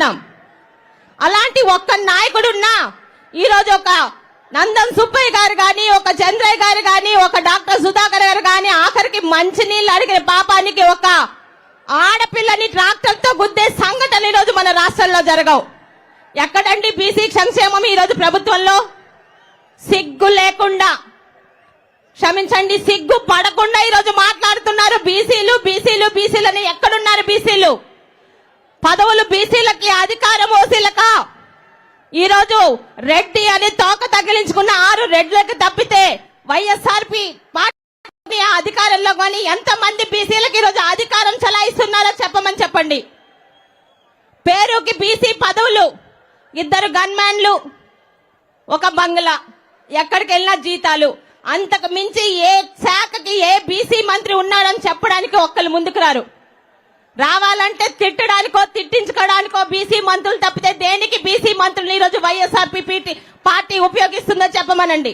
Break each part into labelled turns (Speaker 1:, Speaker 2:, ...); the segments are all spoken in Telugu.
Speaker 1: ఉన్నాం. అలాంటి ఒక్క నాయకుడున్నా ఈరోజు ఒక నందన్ సుబ్బయ్య గారు కానీ ఒక చంద్రయ్య గారు కానీ ఒక డాక్టర్ సుధాకర్ గారు కానీ ఆఖరికి మంచినీళ్ళు అడిగిన పాపానికి ఒక ఆడపిల్లని ట్రాక్టర్తో గుద్దే సంఘటన ఈరోజు మన రాష్ట్రంలో జరగవు. ఎక్కడండి బీసీ సంక్షేమం ఈరోజు ప్రభుత్వంలో? సిగ్గు లేకుండా. క్షమించండి సిగ్గు పడకుండా ఈరోజు మాట్లాడుతున్నారు బీసీలు బీసీలు బీసీలని ఎక్కడున్నారు బీసీలు? పదవులు బీసీలకి అధికారం ఓసీలక? ఈరోజు రెడ్డి అని తోక తగిలించుకున్న ఆరు రెడ్లకు తప్పితే వైఎస్ఆర్పి పార్టీ అధికారంలో కానీ ఎంతమంది బీసీలకు ఈరోజు అధికారం చలాయిస్తున్నారో చెప్పమని చెప్పండి. పేరుకి బీసీ పదవులు ఇద్దరు గన్మ్యాన్లు ఒక బంగ్లా ఎక్కడికి వెళ్ళినా జీతాలు. అంతకు మించి ఏ శాఖకి ఏ బీసీ మంత్రి ఉన్నాడని చెప్పడానికి ఒక్కరు ముందుకు రారు. రావాలంటే తిట్టడానికో తిట్టించుకోవడానికో బీసీ మంత్రులు తప్పితే దేనికి బీసీ మంత్రులు ఈరోజు వైఎస్ఆర్పీ పార్టీ ఉపయోగిస్తుందో చెప్పమనండి.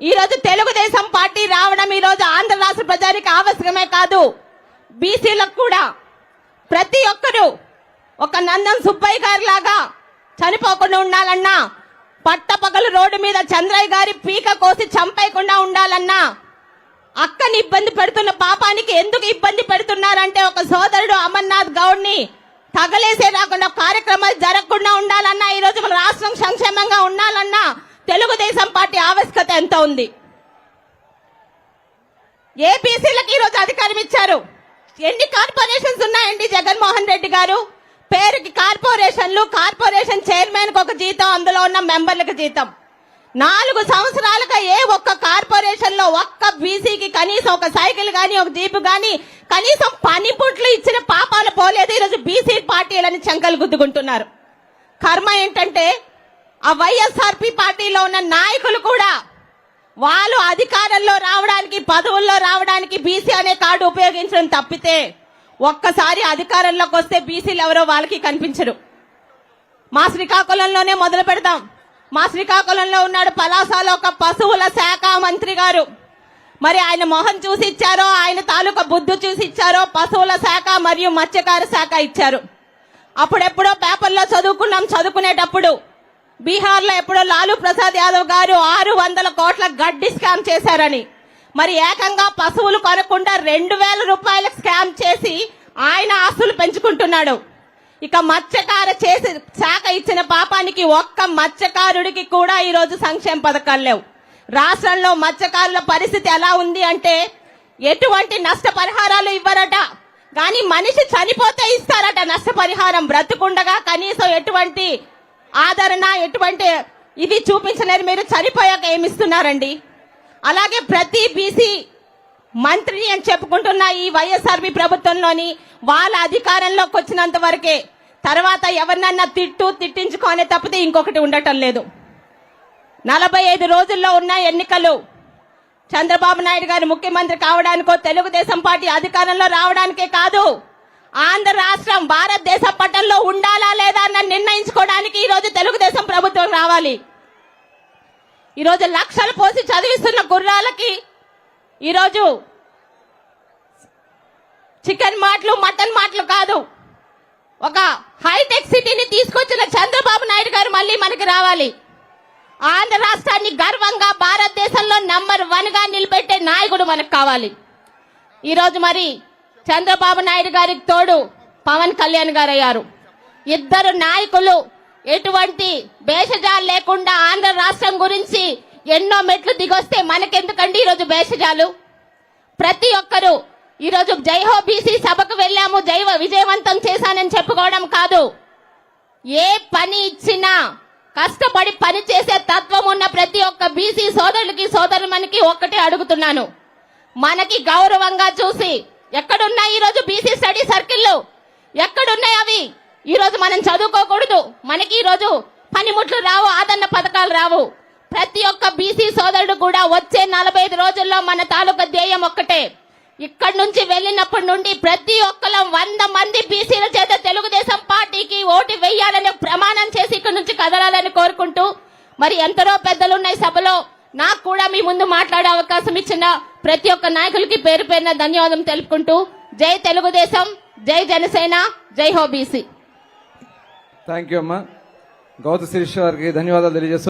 Speaker 1: ఈ రోజు తెలుగుదేశం పార్టీ రావడం ఈ రోజు ఆంధ్ర రాష్ట్ర ప్రజానికి ఆవశ్యకమే కాదు. బీసీలకు కూడా ప్రతి ఒక్కరూ ఒక నందన్ సుబ్బయ్య గారి లాగా చనిపోకుండా ఉండాలన్నా పట్టపగలు రోడ్డు మీద చంద్రయ్య గారి పీక కోసి చంపేయకుండా ఉండాలన్నా అక్కని ఇబ్బంది పెడుతున్న పాపానికి ఎందుకు ఇబ్బంది పెడుతున్నారంటే ఒక సోదరుడు అమర్నాథ్ గౌడ్ని తగలేసే రాకుండా కార్యక్రమాలు జరగకుండా ఉండాలన్నా ఈ రోజు మన రాష్ట్రం సంక్షేమంగా ఉండాలన్నా తెలుగుదేశం పార్టీ ఆవశ్యకత ఎంత ఉంది? ఏపీసీలకు ఈ రోజు అధికారం ఇచ్చారు. ఎన్ని కార్పొరేషన్స్ ఉన్నాయండి జగన్మోహన్ రెడ్డి గారు? పేరుకి కార్పొరేషన్లు కార్పొరేషన్ చైర్మన్ ఒక జీతం అందులో ఉన్న మెంబర్లకు జీతం. నాలుగు సంవత్సరాలుగా ఏ ఒక్క కార్పొరేషన్లో ఒక్క బీసీకి కనీసం ఒక సైకిల్ గాని ఒక జీపు గాని కనీసం పనిపుట్లు ఇచ్చిన పాపాలు పోలేదు. ఈరోజు బీసీ పార్టీలని చంకలు గుద్దుకుంటున్నారు. కర్మ ఏంటంటే ఆ వైఎస్ఆర్పి పార్టీలో ఉన్న నాయకులు కూడా వాళ్ళు అధికారంలో రావడానికి పదవుల్లో రావడానికి బీసీ అనే కార్డు ఉపయోగించడం తప్పితే ఒక్కసారి అధికారంలోకి వస్తే బీసీలు ఎవరో వాళ్ళకి కనిపించరు. మా శ్రీకాకుళంలోనే మొదలు పెడదాం. మా శ్రీకాకుళంలో ఉన్నాడు పలాసలో ఒక పశువుల శాఖ మంత్రి గారు. మరి ఆయన మొహం చూసి ఇచ్చారో ఆయన తాలూకా బుద్ధి చూసి ఇచ్చారో పశువుల శాఖ మరియు మత్స్యకార శాఖ ఇచ్చారు. అప్పుడెప్పుడో పేపర్లో చదువుకున్నాం చదువుకునేటప్పుడు బీహార్లో ఎప్పుడో లాలూ ప్రసాద్ యాదవ్ గారు ఆరు వందల కోట్ల గడ్డి స్కామ్ చేశారని. మరి ఏకంగా పశువులు కొనకుండా రెండు వేల రూపాయల స్కామ్ చేసి ఆయన ఆస్తులు పెంచుకుంటున్నాడు. ఇక మత్స్యకార చేసి శాఖ ఇచ్చిన పాపానికి ఒక్క మత్స్యకారుడికి కూడా ఈరోజు సంక్షేమ పథకాలు లేవు. రాష్ట్రంలో మత్స్యకారుల పరిస్థితి ఎలా ఉంది అంటే ఎటువంటి నష్టపరిహారాలు ఇవ్వరట. కానీ మనిషి చనిపోతే ఇస్తారట నష్టపరిహారం. బ్రతుకుండగా కనీసం ఎటువంటి ఆదరణ ఎటువంటి ఇది చూపించలేరు. మీరు చనిపోయాక ఏమిస్తున్నారండి అలాగే ప్రతి బీసీ మంత్రిని అని చెప్పుకుంటున్న ఈ వైఎస్ఆర్బి ప్రభుత్వంలోని వాళ్ళ అధికారంలోకి వచ్చినంత వరకే తర్వాత ఎవరినన్నా తిట్టు తిట్టించుకోనే తప్పితే ఇంకొకటి ఉండటం లేదు. నలభై ఐదు రోజుల్లో ఉన్న ఎన్నికలు చంద్రబాబు నాయుడు గారు ముఖ్యమంత్రి కావడానికో తెలుగుదేశం పార్టీ అధికారంలో రావడానికే కాదు ఆంధ్ర రాష్ట్రం భారతదేశ పట్టంలో ఉండాలా లేదా అన్న నిర్ణయించుకోవడానికి ఈరోజు తెలుగుదేశం ప్రభుత్వం రావాలి. ఈరోజు లక్షలు పోసి చదివిస్తున్న గుర్రాలకి ఈరోజు చికెన్ మాటలు మటన్ మాటలు కాదు. ఒక హైటెక్ సిటీని తీసుకొచ్చిన చంద్రబాబు నాయుడు గారు మళ్ళీ మనకి రావాలి. ఆంధ్ర రాష్ట్రాన్ని గర్వంగా భారతదేశంలో నంబర్ వన్గా నిలబెట్టే నాయకుడు మనకు కావాలి. ఈరోజు మరి చంద్రబాబు నాయుడు గారికి తోడు పవన్ కళ్యాణ్ గారు అయ్యారు ఇద్దరు నాయకులు ఎటువంటి భేషజాలు లేకుండా ఆంధ్ర రాష్ట్రం గురించి ఎన్నో మెట్లు దిగొస్తే మనకెందుకండి ఈరోజు భేషజాలు? ప్రతి ఒక్కరూ ఈరోజు జైహో బీసీ సభకు వెళ్ళాము జైవ విజయవంతం చేశానని చెప్పుకోవడం కాదు. ఏ పని ఇచ్చినా కష్టపడి పని చేసే తత్వం ఉన్న ప్రతి ఒక్క బీసీ సోదరులకి సోదరుమనికి ఒక్కటే అడుగుతున్నాను. మనకి గౌరవంగా చూసి ఎక్కడున్నాయి ఈరోజు బీసీ స్టడీ సర్కిళ్ళు? ఎక్కడున్నాయి అవి? ఈరోజు మనం చదువుకోకూడదు. మనకి ఈరోజు పనిముట్లు రావు ఆదరణ పథకాలు రావు. ప్రతి ఒక్క బీసీ సోదరుడు కూడా వచ్చే నలభై ఐదు రోజుల్లో మన తాలూకా ధ్యేయం ఒక్కటే. ఇక్కడి నుంచి వెళ్ళినప్పటి నుండి ప్రతి ఒక్కరు వంద మంది బీసీల చేత తెలుగుదేశం పార్టీకి ఓటు వేయాలని ప్రమాణం చేసి ఇక్కడి నుంచి కదలాలని కోరుకుంటూ మరి ఎంతరో పెద్దలు ఉన్నాయి సభలో నాకు కూడా మీ ముందు మాట్లాడే అవకాశం ఇచ్చిన ప్రతి ఒక్క నాయకులకి పేరు పేరున ధన్యవాదం తెలుపుకుంటూ జై తెలుగుదేశం జై జనసేన జై హో బీసీ.
Speaker 2: థ్యాంక్ యూ అమ్మా. శిరీష్ గారికి ధన్యవాదాలు తెలియజేస్తూ